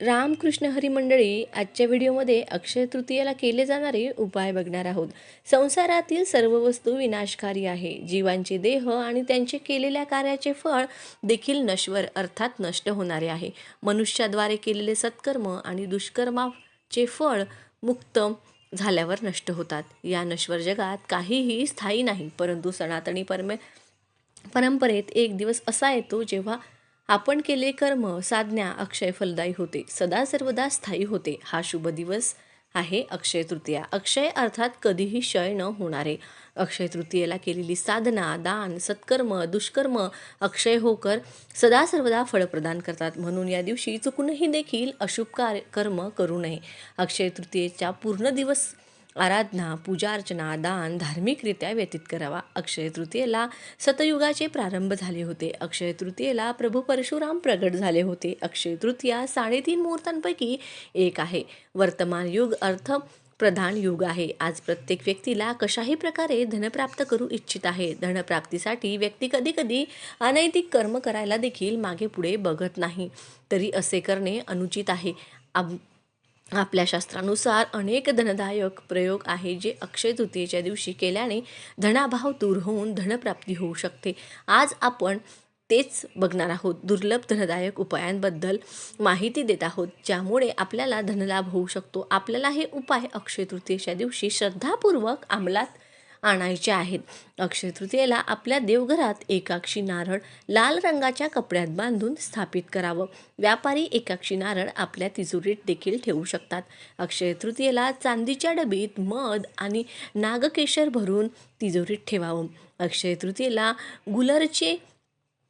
रामकृष्ण हरी मंडळी आजच्या व्हिडिओमध्ये अक्षय तृतीयेला केले जाणारे उपाय बघणार आहोत. संसारातील सर्व वस्तू विनाशकारी आहे. जीवांचे देह आणि त्यांचे केलेल्या कार्याचे फळ देखील नश्वर अर्थात नष्ट होणारे आहे. मनुष्याद्वारे केलेले सत्कर्म आणि दुष्कर्माचे फळ मुक्त झाल्यावर नष्ट होतात. या नश्वर जगात काहीही स्थायी नाही परंतु सनातनी परमे परंपरेत एक दिवस असा येतो जेव्हा आपण केले कर्म साधण्या अक्षय फलदायी होते. सदा सर्वदा स्थायी होते. हा शुभ दिवस आहे अक्षय तृतीया. अक्षय अर्थात कधीही क्षय न होणारे. अक्षय तृतीयेला केलेली साधना दान सत्कर्म दुष्कर्म अक्षय होकर सदा सर्वदा फळ प्रदान करतात. म्हणून या दिवशी चुकूनही देखील अशुभ कार्य कर्म करू नये. अक्षय तृतीयेच्या पूर्ण दिवस आराधना पूजा अर्चना दान धार्मिकरित्या व्यतीत करावा. अक्षय तृतीयेला सतयुगाचे प्रारंभ झाले होते. अक्षय तृतीयेला प्रभू परशुराम प्रगट झाले होते. अक्षय तृतीया साडेतीन मुहूर्तांपैकी एक आहे. वर्तमान युग अर्थ प्रधान युग आहे. आज प्रत्येक व्यक्तीला कशाही प्रकारे धनप्राप्त करू इच्छित आहे. धनप्राप्तीसाठी व्यक्ती कधी कधी अनैतिक कर्म करायला देखील मागे पुढे बघत नाही. तरी असे करणे अनुचित आहे. आब आपल्या शास्त्रानुसार अनेक धनदायक प्रयोग आहे जे अक्षय तृतीयेच्या दिवशी केल्याने धनाभाव दूर होऊन धनप्राप्ती होऊ शकते. आज आपण तेच बघणार आहोत. दुर्लभ धनदायक उपायांबद्दल माहिती देत आहोत ज्यामुळे आपल्याला धनलाभ होऊ शकतो. आपल्याला हे उपाय अक्षय तृतीयेच्या दिवशी श्रद्धापूर्वक अंमलात आणायचे आहेत. अक्षय तृतीयेला आपल्या देवघरात एकाक्षी नारळ लाल रंगाच्या कपड्यात बांधून स्थापित करावं. व्यापारी एकाक्षी नारळ आपल्या तिजोरीत देखील ठेवू शकतात. अक्षय तृतीयेला चांदीच्या डबीत मध आणि नागकेशर भरून तिजोरीत ठेवावं. अक्षय तृतीयेला गुलरचे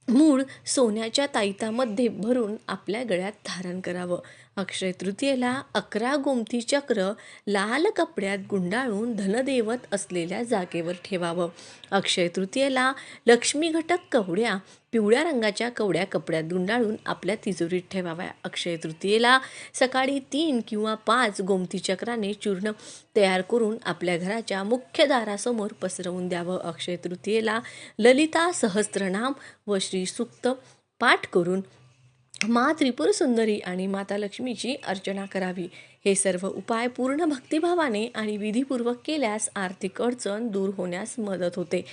मूळ सोन्याच्या ताईतामध्ये भरून आपल्या गळ्यात धारण करावं. अक्षय तृतीयेला अकरा गोमती चक्र लाल कपड्यात गुंडाळून धनदेवत असलेल्या जागेवर ठेवावं. अक्षय तृतीयेला लक्ष्मी घटक कवड्या पिवळ्या रंगाच्या कवड्या कपड्यात गुंडाळून आपल्या तिजोरीत ठेवाव्या. अक्षय तृतीयेला सकाळी तीन किंवा पाच गोमती चक्राने चूर्ण तयार करून आपल्या घराच्या मुख्य दारासमोर पसरवून द्यावं. अक्षय तृतीयेला ललिता सहस्त्रनाम व श्री सुक्त पाठ करून मा त्रिपुर सुंदरी आणि माता लक्ष्मीची अर्चना करावी. हे सर्व उपाय पूर्ण भक्तिभावाने आणि विधीपूर्वक केल्यास आर्थिक अडचण दूर होण्यास मदत होते.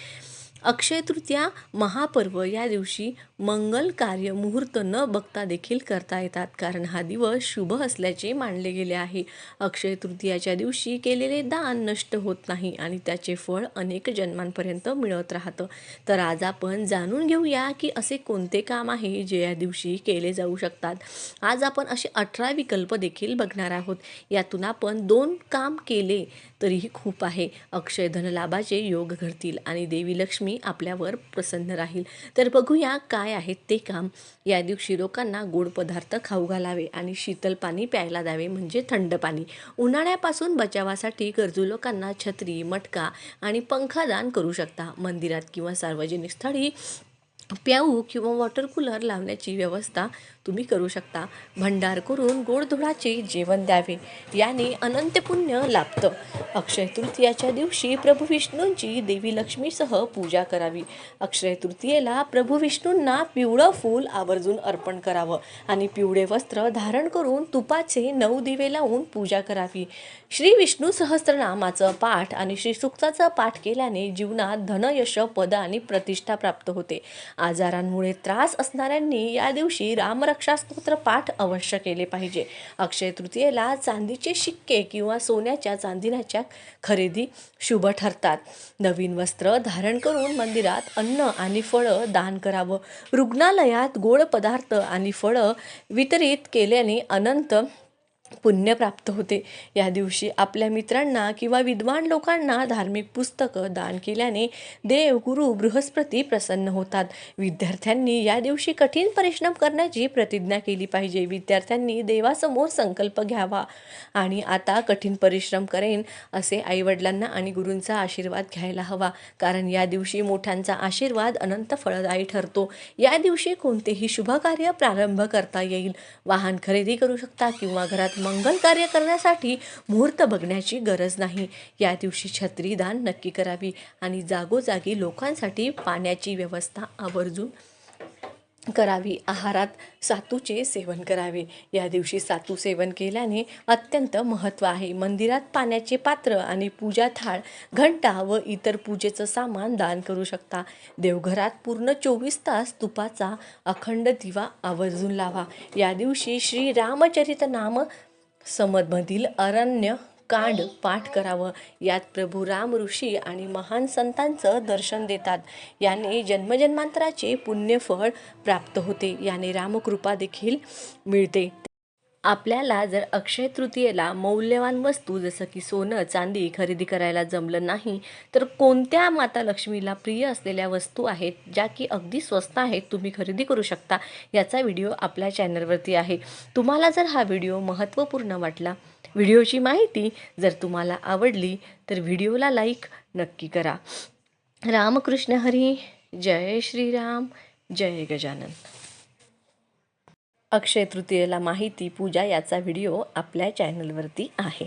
अक्षय तृतीया महापर्व या दिवशी मंगल कार्य मुहूर्त न बघता देखील करता येतात. कारण हा दिवस शुभ असल्याचे मानले गेले आहे. अक्षय तृतीयाच्या दिवशी केलेले दान नष्ट होत नाही आणि त्याचे फळ अनेक जन्मांपर्यंत मिळत राहतं. तर आज आपण जाणून घेऊया की असे कोणते काम आहे जे या दिवशी केले जाऊ शकतात. आज आपण असे अठरा विकल्प देखील बघणार आहोत. यातून आपण दोन काम केले तरीही खूप आहे. अक्षय धनलाभाचे योग घडतील आणि देवी लक्ष्मी आपल्यावर प्रसन्न राहील. तर बघूया काय आहेत ते काम. या दिवशी लोकांना गोड पदार्थ खाऊ घालावे आणि शीतल पाणी प्यायला द्यावे म्हणजे थंड पाणी. उन्हाळ्यापासून बचावासाठी गरजू लोकांना छत्री मटका आणि पंखा दान करू शकता. मंदिरात किंवा सार्वजनिक स्थळी प्याऊ किंवा वॉटर कूलर लावण्याची व्यवस्था तुम्ही करू शकता. भंडार करून गोडधोडाचे जेवण द्यावे. याने अनंत पुण्य लाभतं. अक्षय तृतीयाच्या दिवशी प्रभू विष्णूंची देवी लक्ष्मीसह पूजा करावी. अक्षय तृतीयेला प्रभू विष्णूंना पिवळं फूल आवर्जून अर्पण करावं आणि पिवळे वस्त्र धारण करून तुपाचे नऊ दिवे लावून पूजा करावी. श्री विष्णू सहस्त्रनामाचं पाठ आणि श्रीसुक्ताचा पाठ केल्याने जीवनात धनयश पद आणि प्रतिष्ठा प्राप्त होते. आजारांमुळे त्रास असणाऱ्यांनी या दिवशी रामरक्षा स्तोत्र पाठ अवश्य केले पाहिजे. अक्षय तृतीयेला चांदीचे शिक्के किंवा सोन्याच्या चांदिण्याच्या खरेदी शुभ ठरतात. नवीन वस्त्र धारण करून मंदिरात अन्न आणि फळं दान करावं. रुग्णालयात गोड पदार्थ आणि फळं वितरित केल्याने अनंत पुण्य प्राप्त होते. या दिवशी आपल्या मित्रांना किंवा विद्वान लोकांना धार्मिक पुस्तकं दान केल्याने देव गुरु बृहस्पती प्रसन्न होतात. विद्यार्थ्यांनी या दिवशी कठीण परिश्रम करण्याची प्रतिज्ञा केली पाहिजे. विद्यार्थ्यांनी देवासमोर संकल्प घ्यावा आणि आता कठीण परिश्रम करेन असे आईवडिलांना आणि गुरूंचा आशीर्वाद घ्यायला हवा. कारण या दिवशी मोठ्यांचा आशीर्वाद अनंत फळदायी ठरतो. या दिवशी कोणतेही शुभकार्य प्रारंभ करता येईल. वाहन खरेदी करू शकता किंवा घरात मंगल कार्य करण्यासाठी मुहूर्त बघण्याची गरज नाही. या दिवशी छत्री दान नक्की करावी आणि जागोजागी लोकांसाठी पाण्याची व्यवस्था आवर्जून करावी. आहारात सातूचे सेवन करावे. या दिवशी सातू सेवन केल्याने अत्यंत महत्त्व आहे. मंदिरात पाण्याचे पात्र आणि पूजा थाळ घंटा व इतर पूजेचं सामान दान करू शकता. देवघरात पूर्ण चोवीस तास तुपाचा अखंड दिवा आवर्जून लावा. या दिवशी श्री रामचरित नाम समधमधील अरण्य कांड पाठ करावं. यात प्रभू राम ऋषी आणि महान संतांचं दर्शन देतात. याने जन्मजन्मांतराचे पुण्यफळ प्राप्त होते. याने रामकृपा देखील मिळते. आपल्याला जर अक्षय तृतीयेला मौल्यवान वस्तू जसं की सोनं चांदी खरेदी करायला जमलं नाही तर कोणत्या माता लक्ष्मीला प्रिय असलेल्या वस्तू आहेत ज्या की अगदी स्वस्त आहेत तुम्ही खरेदी करू शकता याचा व्हिडिओ आपल्या चॅनलवरती आहे. तुम्हाला जर हा व्हिडिओ महत्त्वपूर्ण वाटला व्हिडिओची माहिती जर तुम्हाला आवडली तर व्हिडिओला लाईक नक्की करा. रामकृष्ण हरी जय श्रीराम जय गजानन. अक्षय तृतीयेला माहिती पूजा याचा व्हिडिओ आपल्या चॅनलवरती आहे.